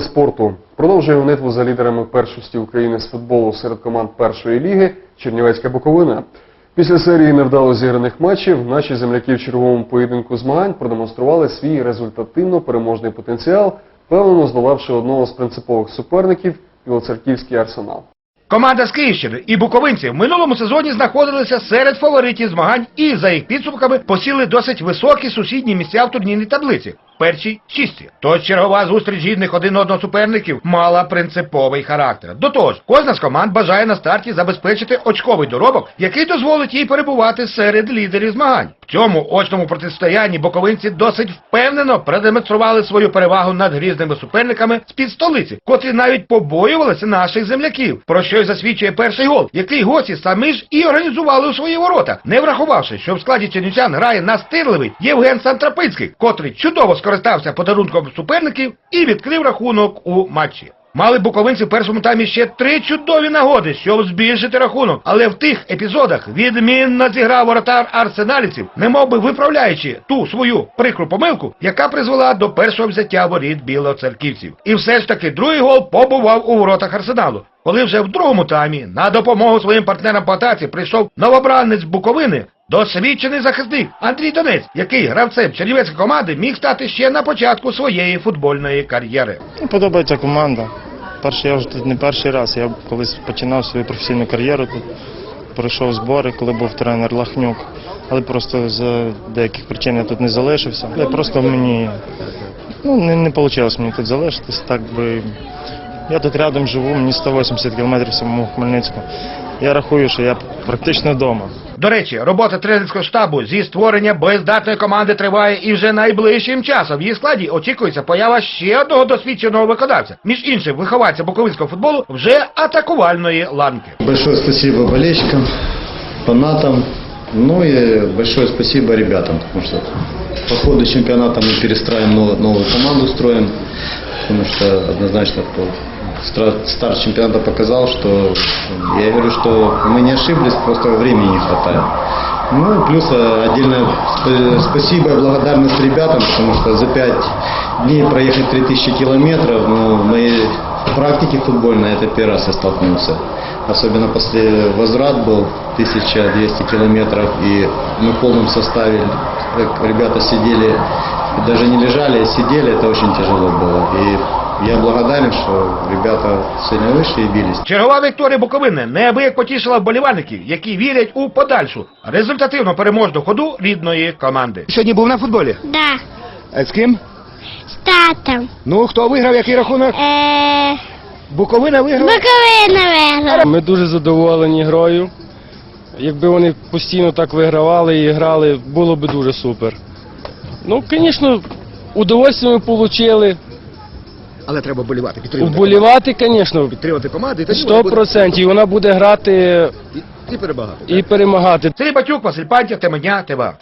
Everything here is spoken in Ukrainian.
спорту продовжує гонитву за лідерами першості України з футболу серед команд першої ліги Чернівецька Буковина. Після серії невдало зіграних матчів наші земляки в черговому поєдинку змагань продемонстрували свій результативно переможний потенціал, впевнено здолавши одного з принципових суперників Білоцерківський арсенал. Команда з Київщини і буковинці в минулому сезоні знаходилися серед фаворитів змагань і за їх підсумками посіли досить високі сусідні місця в турнірній таблиці. Першій шісті. Тож чергова зустріч гідних один одного суперників мала принциповий характер. До того ж, кожна з команд бажає на старті забезпечити очковий доробок, який дозволить їй перебувати серед лідерів змагань. В цьому очному протистоянні боковинці досить впевнено продемонстрували свою перевагу над грізними суперниками з-під столиці, котрі навіть побоювалися наших земляків, про що й засвідчує перший гол, який гості самі ж і організували у свої ворота, не врахувавши, що в складі чернівчан грає настирливий Євген Сантрапинський, котрий чудово скористався подарунком суперників і відкрив рахунок у матчі. Мали буковинці в першому таймі ще три чудові нагоди, щоб збільшити рахунок. Але в тих епізодах відмінно зіграв воротар арсеналівців, немовби виправляючи ту свою прикру помилку, яка призвела до першого взяття воріт білоцерківців. І все ж таки другий гол побував у воротах арсеналу. Коли вже в другому таймі на допомогу своїм партнерам по атаці прийшов новобранець Буковини, досвідчений захисник Андрій Донець, який гравцем чернівецької команди міг стати ще на початку своєї футбольної кар'єри. Подобається команда. Перший я вже тут не перший раз. Я колись починав свою професійну кар'єру тут. Пройшов збори, коли був тренер Лахнюк. Але просто з деяких причин я тут не залишився. Але просто мені ну, не, не вийшло мені тут залишитись. Так би я тут рядом живу, мені 180 кілометрів самому Хмельницьку. Я рахую, що я практично вдома. До речі, робота тренерського штабу зі створення боєздатної команди триває і вже найближчим часом. В її складі очікується поява ще одного досвідченого виконавця, між іншим вихованця буковинського футболу вже атакувальної ланки. Большое спасибо болельщикам, фанатам, ну и большое спасибо ребятам, потому что по ходу чемпионата мы перестраиваем новую, новую команду, строим, потому что однозначно старт чемпионата показал, что я говорю, что мы не ошиблись, просто времени не хватает. Ну плюс э, отдельное сп- спасибо и благодарность ребятам, потому что за пять дней проехать 3000 километров, ну, в моей практике футбольной это первый раз я столкнулся. Особенно после возврат был 1200 километров, и мы в полном составе, как ребята сидели, даже не лежали, а сидели, это очень тяжело было. И я благодарен, что ребята сегодня вышли и бились. Чергова Вікторія Буковини неабияк потішила вболівальників, які вірять у подальшу результативну переможну ходу рідної команди. Сьогодні був на футболі. Да, З ким? з татом. Ну хто виграв, який рахунок? Е, Буковина виграла. Буковина виграла. Ми дуже задоволені грою. Якби вони постійно так вигравали і грали, було б дуже супер. Ну, звісно, удовольствие ми отримали. Але треба болівати, підтримувати. Вболівати, звісно, Підтримувати команду і тоді 100%. Вона буде грати і перебагати. і перемагати. Сергій Батюк, Василь Пантя, Теменя, ТВА.